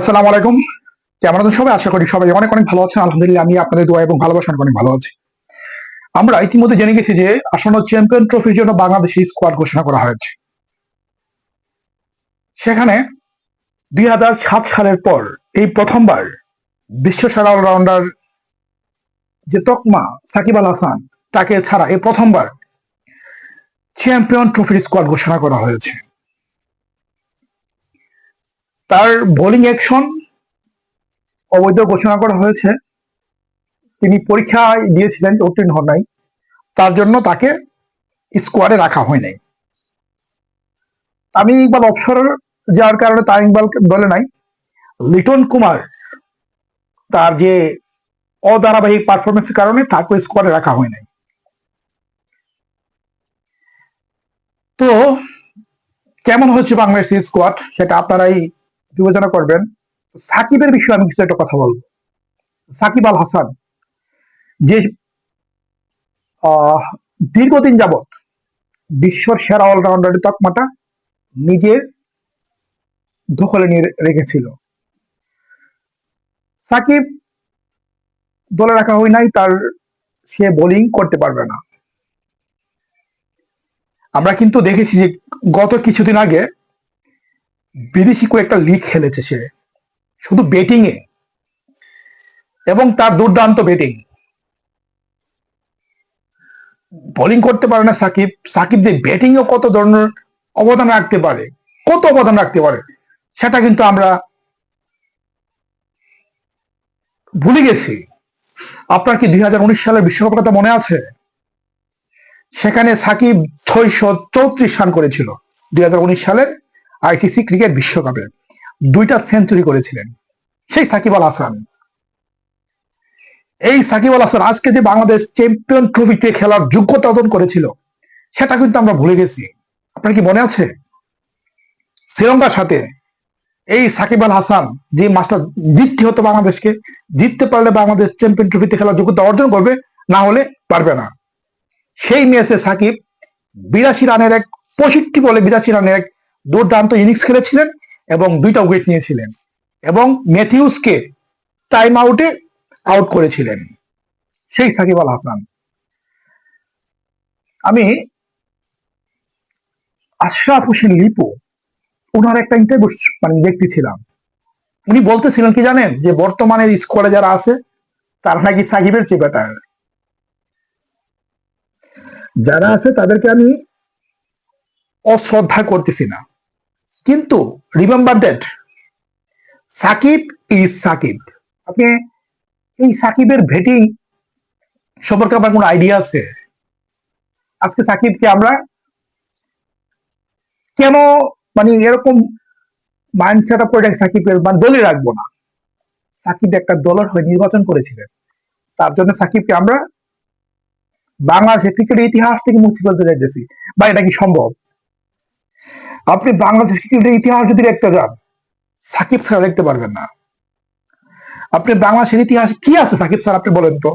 আসসালামু আলাইকুম। কেমন আছেন সবাই? আশা করি সবাই অনেক অনেক ভালো আছেন। আলহামদুলিল্লাহ, আমি আপনাদের দোয়া এবং ভালোবাসা অনেক ভালো আছি। আমরা ইতিমধ্যে জেনে গেছি যে আসন্ন চ্যাম্পিয়ন ট্রফির জন্য বাংলাদেশি স্কোয়াড ঘোষণা করা হয়েছে। সেখানে দুই হাজার সাত সালের পর এই প্রথমবার বিশ্ব সেরা অলরাউন্ডার যে তকমা, সাকিব আল হাসান, তাকে ছাড়া এই প্রথমবার চ্যাম্পিয়ন ট্রফির স্কোয়াড ঘোষণা করা হয়েছে। তার বোলিং অ্যাকশন অবৈধ ঘোষণা করা হয়েছে। তিনি পরীক্ষায় দিয়েছিলেন উত্তীর্ণ হন নাই। তার জন্য তাকে স্কোয়াডে রাখা হয় নাই। আমি ইকবাল অবসর যাওয়ার কারণে তার ইকবাল দলে নাই। লিটন কুমার তার যে অধারাবাহিক পারফরমেন্সের কারণে তাকে স্কোয়াডে রাখা হয় নাই। তো, কেমন হচ্ছে বাংলাদেশের স্কোয়াড সেটা আপনারাই বিবেচনা করবেন, সাকিবের বিষয়ে আমি কিছু একটা কথা বলব। সাকিব আল হাসান, যে দীর্ঘদিন যাবৎ বিশ্বর সেরা অলরাউন্ডারের তকমাটা নিজের দখলে নিয়ে রেখেছিল। সাকিব দলে রাখা হয় নাই, তার সে বোলিং করতে পারবে না। আমরা কিন্তু দেখেছি যে গত কিছুদিন আগে বিদেশি কয়েকটা লিগ খেলেছে সে। শুধু ব্যাটিং এ। এবং তার দুর্দান্ত ব্যাটিং বোলিং করতে পারে না সাকিব। সাকিব যে ব্যাটিং ও কত ধরনের অবদান রাখতে পারে, কত অবদান রাখতে পারে, সেটা কিন্তু আমরা ভুলে গেছি। আপনার কি দুই হাজার উনিশ সালের বিশ্বকাপের কথা মনে আছে? সেখানে সাকিব ছয়শো চৌত্রিশ রান করেছিল দুই হাজার উনিশ সালের। আইসিসি ক্রিকেট বিশ্বকাপে দুইটা সেঞ্চুরি করেছিলেন। সেই সাকিব আল হাসান। এই সাকিব আল হাসান আজকে যে বাংলাদেশ চ্যাম্পিয়ন ট্রফিতে খেলার যোগ্যতা অর্জন করেছিল, সেটা কিন্তু আমরা ভুলে গেছি। আপনার কি মনে আছে? শ্রীলঙ্কার সাথে এই সাকিব আল হাসান যে মাস্টার জিততে হতো বাংলাদেশকে, জিততে পারলে বাংলাদেশ চ্যাম্পিয়ন ট্রফিতে খেলার যোগ্যতা অর্জন করবে, না হলে পারবে না। সেই ম্যাচে সাকিব বিরাশি রানের এক পঁয়ষট্টি বলে বিরাশি রানের এক দুর্দান্ত ইনিংস খেলেছিলেন এবং দুইটা উইকেট নিয়েছিলেন এবং ম্যাথিউসকে টাইম আউটে আউট করেছিলেন। সেই সাকিব আল হাসান। আমি আশরাফ হোসেন লিপু ওনার একটা ইন্টারভিউ মানে দেখতেছিলাম উনি বলতেছিলেন কি জানেন যে, বর্তমানে স্কোয়াডে যারা আছে, তারা নাকি সাকিবের চেয়ে বেটার যারা আছে, তাদেরকে আমি অশ্রদ্ধা করতেছি না। কিন্তু remember that Shakib is Shakib. আপনি এই সাকিবের ভেটিং সম্পর্কে আপনার কোনো আইডিয়া আছে? আজকে সাকিবকে আমরা কেন মানে এরকম মাইন্ড সেট আপ করে সাকিবের মানে দলে রাখব না? সাকিব একটা দলের হয়ে নির্বাচন করেছিলেন। তার জন্য সাকিবকে আমরা বাংলাদেশের ক্রিকেটের ইতিহাস থেকে মুছে ফেলতে চাইতেছি। বা এটা কি সম্ভব? আপনি বাংলাদেশ ক্রিকেটের ইতিহাস যদি দেখতে যান, সাকিব ছাড়া দেখতে পারবেন না। আপনি বাংলাদেশের ইতিহাস কি আছে সাকিব স্যার, আপনি বলেন তো।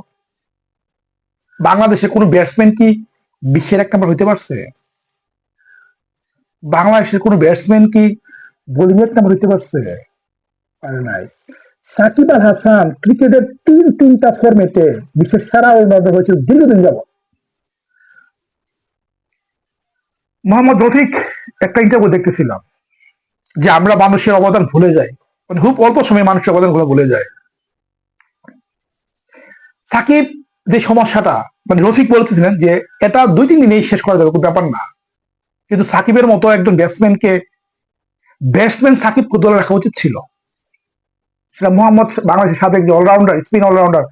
বাংলাদেশের কোন ব্যাটসম্যান কি বিশ্বের এক নাম্বার হইতে পারছে? বাংলাদেশের কোন ব্যাটসম্যান কি বোলিং এক নাম্বার হইতে পারছে? পারে নাই। সাকিব আল হাসান ক্রিকেটের তিন তিনটা ফরম্যাটে বিশ্বের সেরা অলরাউন্ডার হয়েছে দীর্ঘদিন যাব মোহাম্মদ রফিক একটা ইন্টারভিউ দেখতেছিলাম, যে আমরা মানুষের অবদান ভুলে যাই। মানে খুব অল্প সময়ে মানুষের অবদানগুলো ভুলে যায় সাকিব যে সমস্যাটা মানে রফিক বলতেছিলেন যে, এটা দুই তিন দিনেই শেষ করা যাবে, কোনো ব্যাপার না। কিন্তু সাকিবের মতো একজন ব্যাটসম্যানকে ব্যাটসম্যান সাকিব দলে রাখা উচিত ছিল। সেটা মোহাম্মদ বাংলাদেশের সাবেক যে অলরাউন্ডার স্পিন অলরাউন্ডার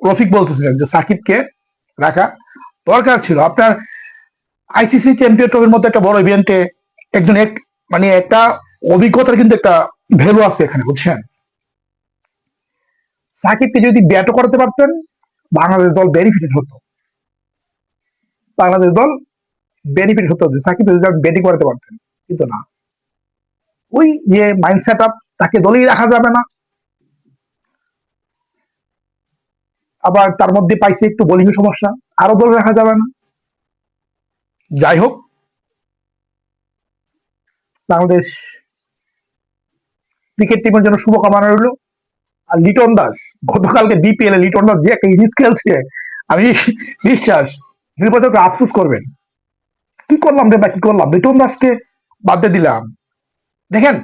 রফিক বলতেছিলেন যে, সাকিবকে রাখা দরকার ছিল। আপনার আইসিসি চ্যাম্পিয়ন ট্রফির মতো একটা বড় ইভেন্টে একজন এক মানে একটা অভিজ্ঞতার কিন্তু একটা ভ্যালু আছে এখানে, বুঝছেন? সাকিবকে যদি ব্যাটও করতে পারতেন, বাংলাদেশ দল বেনিফিটেড হতো। বাংলাদেশ দল বেনিফিট হতো সাকিব যদি ব্যাটিং করতে পারতেন, কিন্তু না। ওই যে মাইন্ড সেট আপ তাকে দলেই রাখা যাবে না। আবার তার মধ্যে পাইছে একটু বোলিং সমস্যা, আরও দলে রাখা যাবে না। যাই হোক বাংলাদেশ ক্রিকেট টিমের জন্য শুভকামনা রইল। আর লিটন দাস, গতকালকে বিপিএল এ লিটন দাস যে একটা ইনিংস খেলছে, আমি বিশ্বাস নির্বাচক আফসোস করবেন। কি করলাম রে কি করলাম? লিটন দাসকে বাদ দিয়ে দিলাম। দেখেন,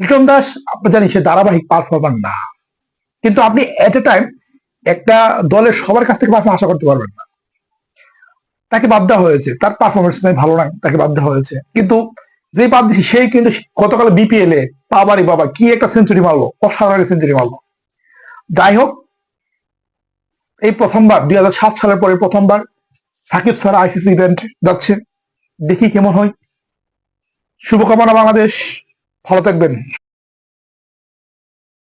লিটন দাস আপনি জানি সে ধারাবাহিক পারফরমার না। কিন্তু আপনি এট এ টাইম একটা দলের সবার কাছ থেকে পারফরমেন্স আশা করতে পারবেন না। তাকে বাদ দেওয়া হয়েছে। তার পারফরমেন্স নাই, ভালো নাই, তাকে বাদ দেওয়া হয়েছে। কিন্তু যে বাদ সেই কিন্তু গতকাল বিপিএল এ, বাবারি বাবা, কি একটা সেঞ্চুরি মারলো, অসাধারণ সেঞ্চুরি মারলো। যাই হোক, এই প্রথমবার, দুই হাজার সাত সালের পরে প্রথমবার সাকিব স্যার আইসিসি ইভেন্ট যাচ্ছে। দেখি কেমন হয়। শুভকামনা বাংলাদেশ। ভালো থাকবেন।